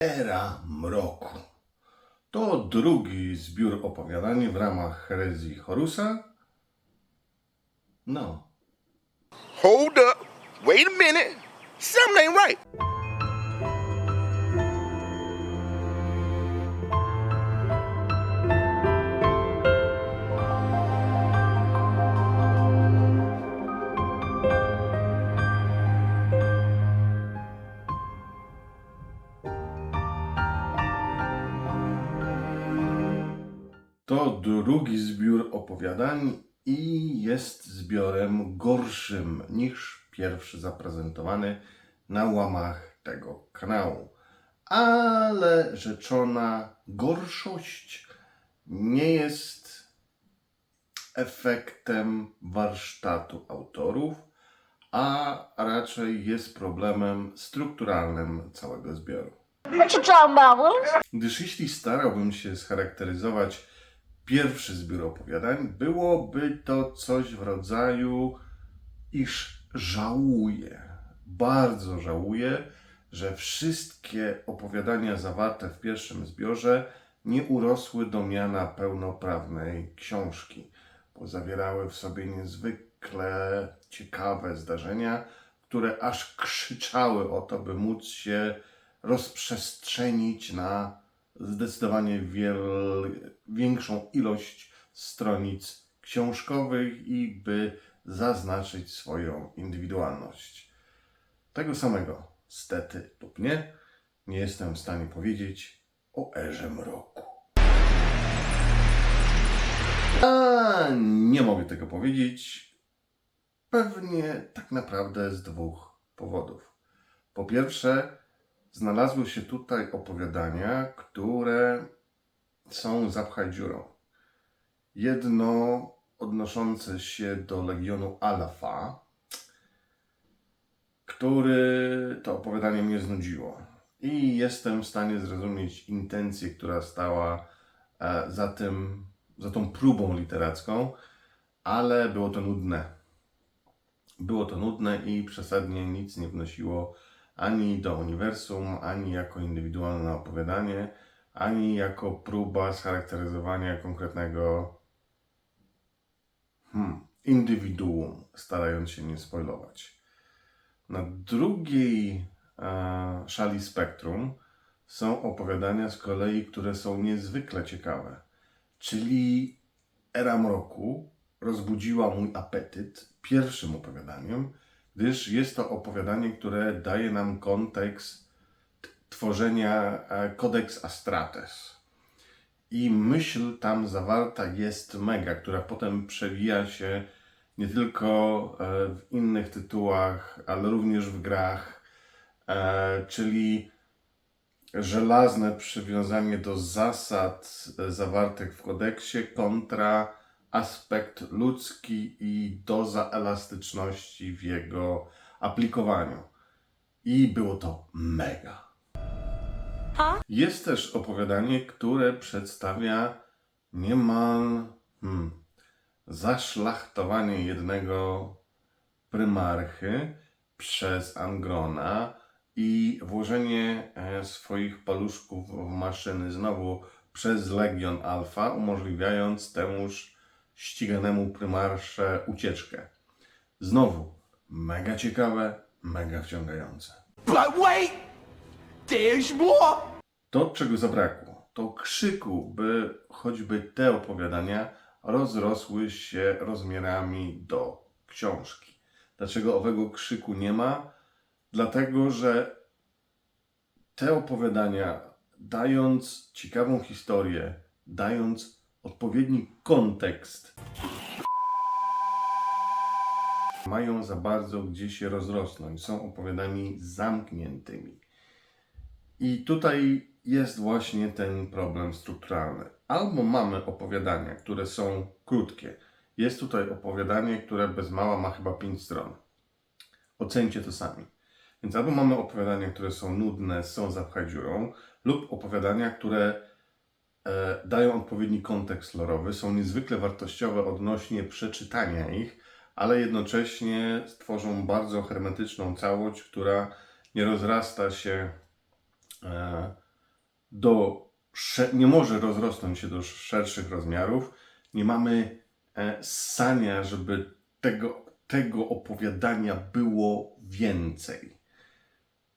Era mroku. To drugi zbiór opowiadań w ramach herezji Horusa. No, Hold up. Wait a minute. Something ain't right. To drugi zbiór opowiadań i jest zbiorem gorszym niż pierwszy zaprezentowany na łamach tego kanału. Ale rzeczona gorszość nie jest efektem warsztatu autorów, a raczej jest problemem strukturalnym całego zbioru. Gdyż jeśli starałbym się scharakteryzować pierwszy zbiór opowiadań, byłoby to coś w rodzaju, iż żałuję, bardzo żałuję, że wszystkie opowiadania zawarte w pierwszym zbiorze nie urosły do miana pełnoprawnej książki, bo zawierały w sobie niezwykle ciekawe zdarzenia, które aż krzyczały o to, by móc się rozprzestrzenić na zdecydowanie wiel, większą ilość stronic książkowych i by zaznaczyć swoją indywidualność. Tego samego, stety lub nie, nie jestem w stanie powiedzieć o erze mroku. A nie mogę tego powiedzieć pewnie tak naprawdę z dwóch powodów. Po pierwsze, znalazły się tutaj opowiadania, które są zapchaj dziurą. Jedno odnoszące się do Legionu Alafa, który to opowiadanie mnie znudziło. I jestem w stanie zrozumieć intencję, która stała e, za tym, za tą próbą literacką, ale było to nudne. Było to nudne i przesadnie nic nie wnosiło ani do uniwersum, ani jako indywidualne opowiadanie, ani jako próba scharakteryzowania konkretnego hmm, indywiduum, starając się nie spoilować. Na drugiej e, szali spektrum są opowiadania z kolei, które są niezwykle ciekawe. Czyli Era Mroku rozbudziła mój apetyt pierwszym opowiadaniem, gdyż jest to opowiadanie, które daje nam kontekst tworzenia e, Codex Astrates. I myśl tam zawarta jest mega, która potem przewija się nie tylko e, w innych tytułach, ale również w grach, e, czyli żelazne przywiązanie do zasad e, zawartych w kodeksie kontra aspekt ludzki i doza elastyczności w jego aplikowaniu. I było to mega. Jest też opowiadanie, które przedstawia niemal hmm, zaszlachtowanie jednego prymarchy przez Angrona i włożenie e, swoich paluszków w maszyny znowu przez Legion Alpha, umożliwiając temuż ściganemu prymarsze ucieczkę. Znowu mega ciekawe, mega wciągające. But wait! There's more! To, czego zabrakło, to krzyku, by choćby te opowiadania rozrosły się rozmiarami do książki. Dlaczego owego krzyku nie ma? Dlatego, że te opowiadania, dając ciekawą historię, dając odpowiedni kontekst, mają za bardzo gdzie się rozrosnąć. Są opowiadaniami zamkniętymi. I tutaj jest właśnie ten problem strukturalny. Albo mamy opowiadania, które są krótkie. Jest tutaj opowiadanie, które bez mała ma chyba 5 stron. Ocencie to sami. Więc albo mamy opowiadania, które są nudne, są zapchaj dziurą, lub opowiadania, które dają odpowiedni kontekst lorowy, są niezwykle wartościowe odnośnie przeczytania ich, ale jednocześnie stworzą bardzo hermetyczną całość, która nie rozrasta się e, do, nie może rozrosnąć się do szerszych rozmiarów. Nie mamy e, ssania, żeby tego, tego opowiadania było więcej.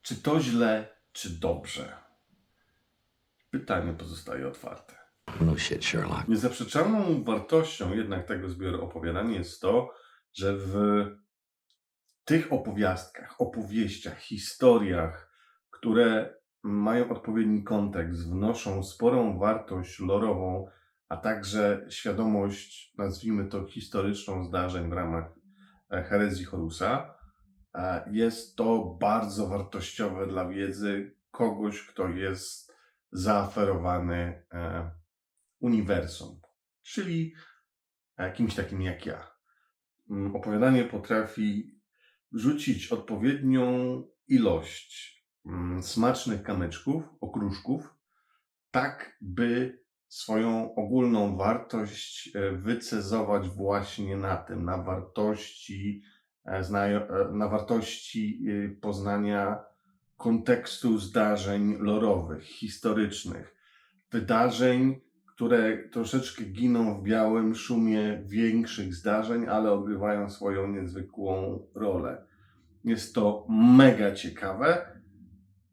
Czy to źle, czy dobrze? Pytanie pozostaje otwarte. No shit, Sherlock. Niezaprzeczalną wartością jednak tego zbioru opowiadań jest to, że w tych opowiastkach, opowieściach, historiach, które mają odpowiedni kontekst, wnoszą sporą wartość lorową, a także świadomość, nazwijmy to historyczną zdarzeń w ramach e, herezji Horusa, e, jest to bardzo wartościowe dla wiedzy kogoś, kto jest zaaferowany e, uniwersum, czyli e, kimś takim jak ja. Mm, Opowiadanie potrafi rzucić odpowiednią ilość mm, smacznych kamyczków, okruszków, tak by swoją ogólną wartość e, wycezować właśnie na tym, na wartości, na wartości e, poznania kontekstu zdarzeń lorowych, historycznych, wydarzeń, które troszeczkę giną w białym szumie większych zdarzeń, ale odgrywają swoją niezwykłą rolę. Jest to mega ciekawe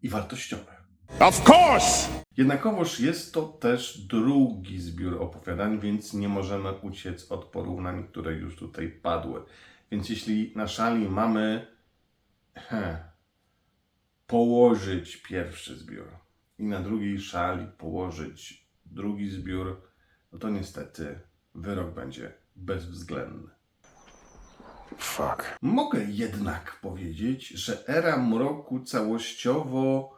i wartościowe. Of course! Jednakowoż jest to też drugi zbiór opowiadań, więc nie możemy uciec od porównań, które już tutaj padły. Więc jeśli na szali mamy he, położyć pierwszy zbiór i na drugiej szali położyć drugi zbiór, no to niestety wyrok będzie bezwzględny. Fuck. Mogę jednak powiedzieć, że era mroku całościowo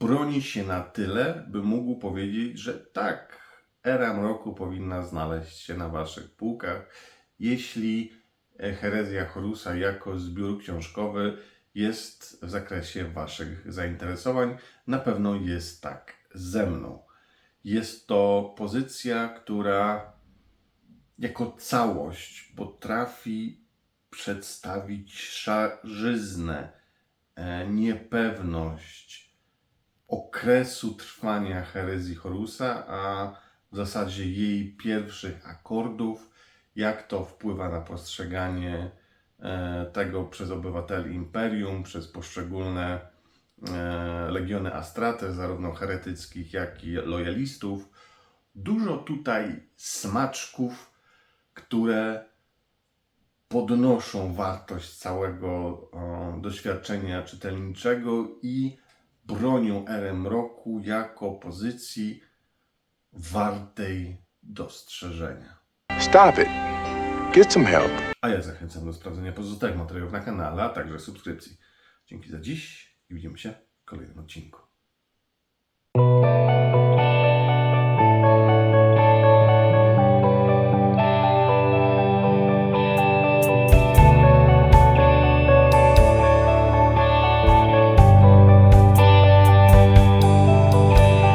broni się na tyle, by mógł powiedzieć, że tak, era mroku powinna znaleźć się na waszych półkach, jeśli herezja Horusa jako zbiór książkowy jest w zakresie waszych zainteresowań. Na pewno jest tak ze mną. Jest to pozycja, która jako całość potrafi przedstawić szarzyznę, e, niepewność okresu trwania herezji Horusa, a w zasadzie jej pierwszych akordów, jak to wpływa na postrzeganie tego przez obywateli imperium, przez poszczególne e, legiony Astrates, zarówno heretyckich, jak i lojalistów. Dużo tutaj smaczków, które podnoszą wartość całego doświadczenia czytelniczego i bronią Erę Mroku jako pozycji wartej dostrzeżenia. Stop it. Get some help. A ja zachęcam do sprawdzenia pozostałych materiałów na kanale, a także subskrypcji. Dzięki za dziś i widzimy się w kolejnym odcinku.